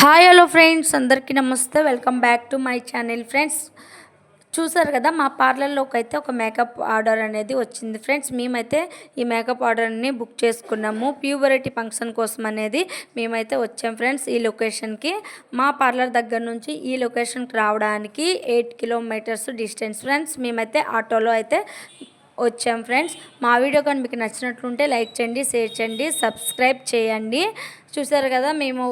Hi hello friends అందరికీ నమస్తే. Welcome back to my channel friends. చూసారు కదా మా పార్లర్లోకి అయితే ఒక మేకప్ ఆర్డర్ అనేది వచ్చింది ఫ్రెండ్స్. మేమైతే ఈ మేకప్ ఆర్డర్ని బుక్ చేసుకున్నాము. ప్యూబరిటీ ఫంక్షన్ కోసం అనేది మేమైతే వచ్చాం ఫ్రెండ్స్ ఈ లొకేషన్కి. మా పార్లర్ దగ్గర నుంచి ఈ లొకేషన్కి రావడానికి ఎయిట్ కిలోమీటర్స్ డిస్టెన్స్ ఫ్రెండ్స్. మేమైతే ఆటోలో అయితే వచ్చాం ఫ్రెండ్స్. మా వీడియో కానీ మీకు నచ్చినట్లుంటే లైక్ చేయండి షేర్ చేయండి సబ్స్క్రైబ్ చేయండి. చూసారు కదా మేము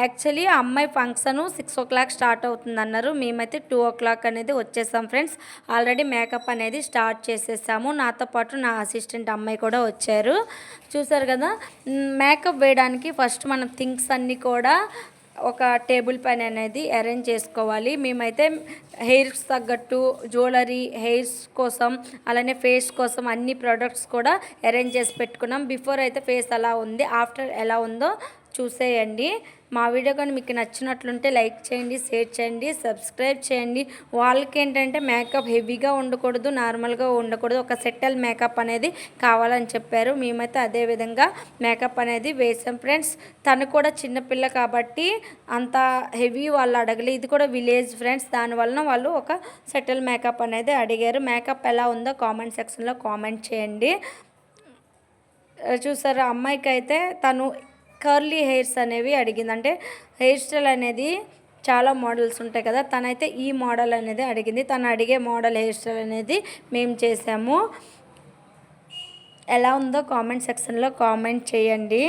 యాక్చువల్లీ అమ్మాయి function six o'clock start అవుతుంది అన్నారు మేమైతే టూ ఓ క్లాక్ అనేది వచ్చేసాం ఫ్రెండ్స్. ఆల్రెడీ మేకప్ అనేది స్టార్ట్ చేసేసాము. నాతో పాటు నా అసిస్టెంట్ అమ్మాయి కూడా వచ్చారు. చూసారు కదా? మేకప్ వేయడానికి ఫస్ట్ మనం థింగ్స్ అన్నీ కూడా ఒక టేబుల్ పైన అనేది అరేంజ్ చేసుకోవాలి. మేమైతే హెయిర్స్ తగ్గట్టు జ్యువెలరీ హెయిర్స్ కోసం అలానే ఫేస్ కోసం అన్ని ప్రోడక్ట్స్ కూడా అరేంజ్ చేసి పెట్టుకున్నాం. బిఫోర్ అయితే ఫేస్ ఎలా ఉంది ఆఫ్టర్ ఎలా ఉందో చూసేయండి. మా వీడియో కానీ మీకు నచ్చినట్లుంటే లైక్ చేయండి షేర్ చేయండి సబ్స్క్రైబ్ చేయండి. వాళ్ళకి ఏంటంటే మేకప్ హెవీగా ఉండకూడదు నార్మల్గా ఉండకూడదు. ఒక సెట్టల్ మేకప్ అనేది కావాలని చెప్పారు. మేమైతే అదే విధంగా మేకప్ అనేది వేసాం ఫ్రెండ్స్. తను కూడా చిన్నపిల్ల కాబట్టి అంత హెవీ వాళ్ళు అడగలేదు ఇది కూడా విలేజ్ ఫ్రెండ్స్. దానివలన వాళ్ళు ఒక సెటిల్ మేకప్ అనేది అడిగారు. మేకప్ ఎలా ఉందో కామెంట్ సెక్షన్లో కామెంట్ చేయండి. చూసారు అమ్మాయికి అయితే తను కర్లీ హెయిర్స్ అనేవి అడిగింది. అంటే హెయిర్ స్టైల్ అనేది చాలా మోడల్స్ ఉంటాయి కదా తనైతే ఈ మోడల్ అనేది అడిగింది. తను అడిగే మోడల్ హెయిర్ స్టైల్ అనేది మేము చేసాము ఎలా ఉందో కామెంట్ సెక్షన్లో కామెంట్ చేయండి.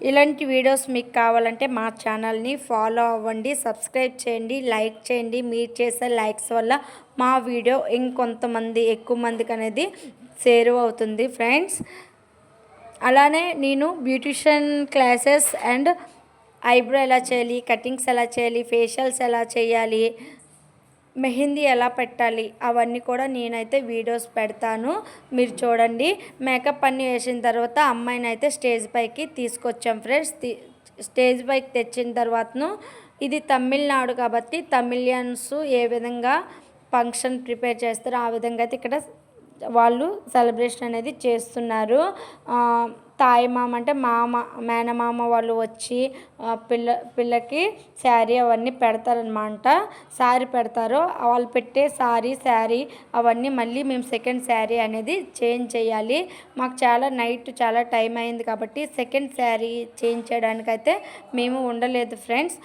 ఇలాంటి వీడియోస్ మీకు కావాలంటే మా ఛానల్ని ఫాలో అవ్వండి సబ్స్క్రైబ్ చేయండి లైక్ చేయండి. మీరు చేసే లైక్స్ వల్ల మా వీడియో ఇంకొంతమంది ఎక్కువ మందికి అనేది సేరువ్ అవుతుంది. ఫ్రెండ్స్ అలానే నేను బ్యూటిషియన్ క్లాసెస్ అండ్ ఐబ్రో ఎలా చేయాలి కటింగ్స్ ఎలా చేయాలి ఫేషియల్స్ ఎలా చేయాలి మెహందీ ఎలా పెట్టాలి అవన్నీ కూడా నేనైతే వీడియోస్ పెడతాను. మీరు చూడండి మేకప్ అన్ని వేసిన తర్వాత అమ్మాయిని అయితే స్టేజ్ పైకి తీసుకొచ్చాం ఫ్రెండ్స్. స్టేజ్ పైకి తెచ్చిన తర్వాతను ఇది తమిళనాడు కాబట్టి తమిళియన్స్ ఏ విధంగా ఫంక్షన్ ప్రిపేర్ చేస్తారో ఆ విధంగా అయితే ఇక్కడ వాళ్ళు సెలబ్రేషన్ అనేది చేస్తున్నారు. తాయిమామ అంటే మామ మేనమామ వాళ్ళు వచ్చి పిల్ల పిల్లకి శారీ అవన్నీ పెడతారనమాట శారీ పెడతారు. వాళ్ళు పెట్టే సారీ శారీ అవన్నీ మళ్ళీ మేము సెకండ్ శారీ అనేది చేంజ్ చేయాలి. మాకు చాలా నైట్ చాలా టైం అయింది కాబట్టి సెకండ్ శారీ చేంజ్ చేయడానికైతే మేము ఉండలేదు ఫ్రెండ్స్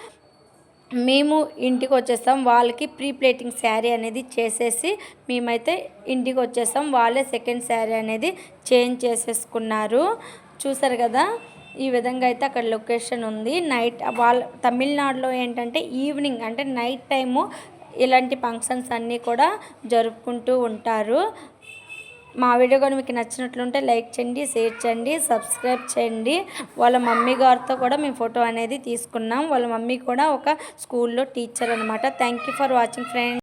మేము ఇంటికి వచ్చేస్తాం వాళ్ళకి ప్రీ ప్లేటింగ్ శారీ అనేది చేసేసి మేమైతే ఇంటికి వచ్చేస్తాం వాళ్ళే సెకండ్ శారీ అనేది చేంజ్ చేసేసుకున్నారు. చూసారు కదా ఈ విధంగా అయితే అక్కడ లొకేషన్ ఉంది. నైట్ వాళ్ళ తమిళనాడులో ఏంటంటే ఈవినింగ్ అంటే నైట్ టైము ఇలాంటి ఫంక్షన్స్ అన్నీ కూడా జరుపుకుంటూ ఉంటారు. మా వీడియో కానీ మీకు నచ్చినట్లుంటే లైక్ చేయండి షేర్ చేయండి సబ్స్క్రైబ్ చేయండి. వాళ్ళ మమ్మీ గారితో కూడా మేము ఫోటో అనేది తీసుకున్నాం. వాళ్ళ మమ్మీ కూడా ఒక స్కూల్లో టీచర్ అనమాట thank you for watching friends